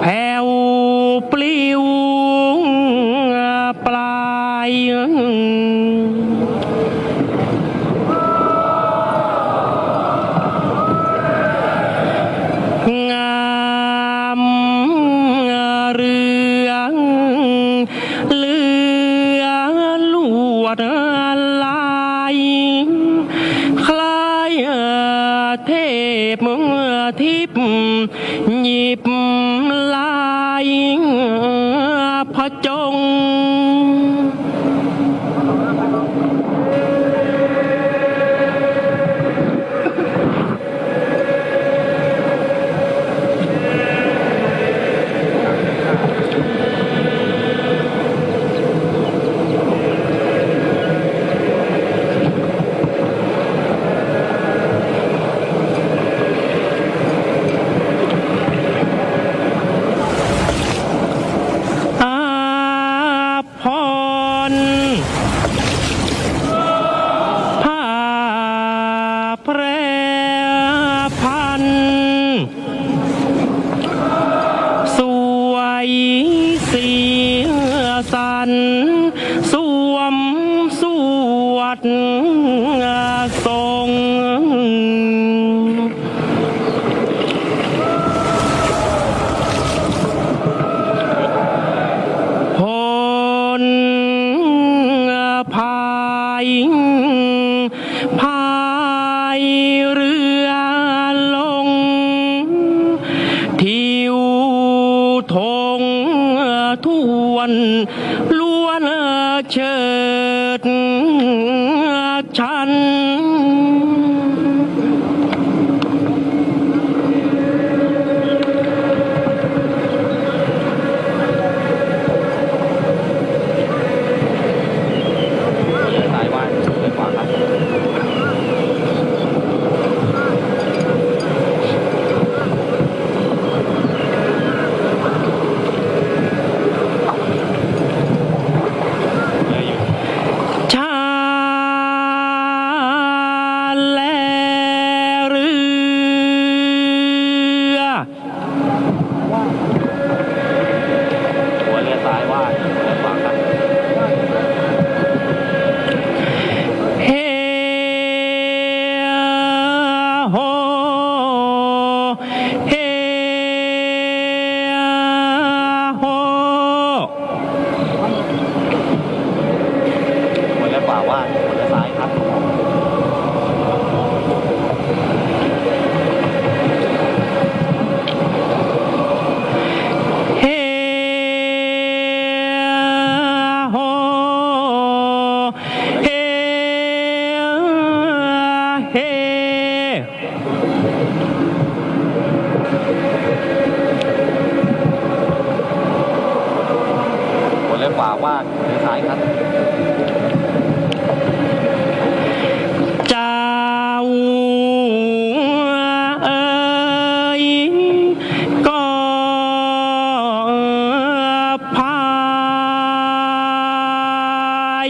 แผ่วปลิวปลายงามเรื่องเลือลวดลายคลายเทพเมื่อทิพย์หยิบ พระจง สันสวมสวดทรงพลพายพายเรือลงทิวทง ทวนล้วนเชิญ วเรือขวาว่านหัวรือซ้ายครับเฮโฮเฮเฮหัวเรือขวาว่านหัวเรือซ้ายครับ ไป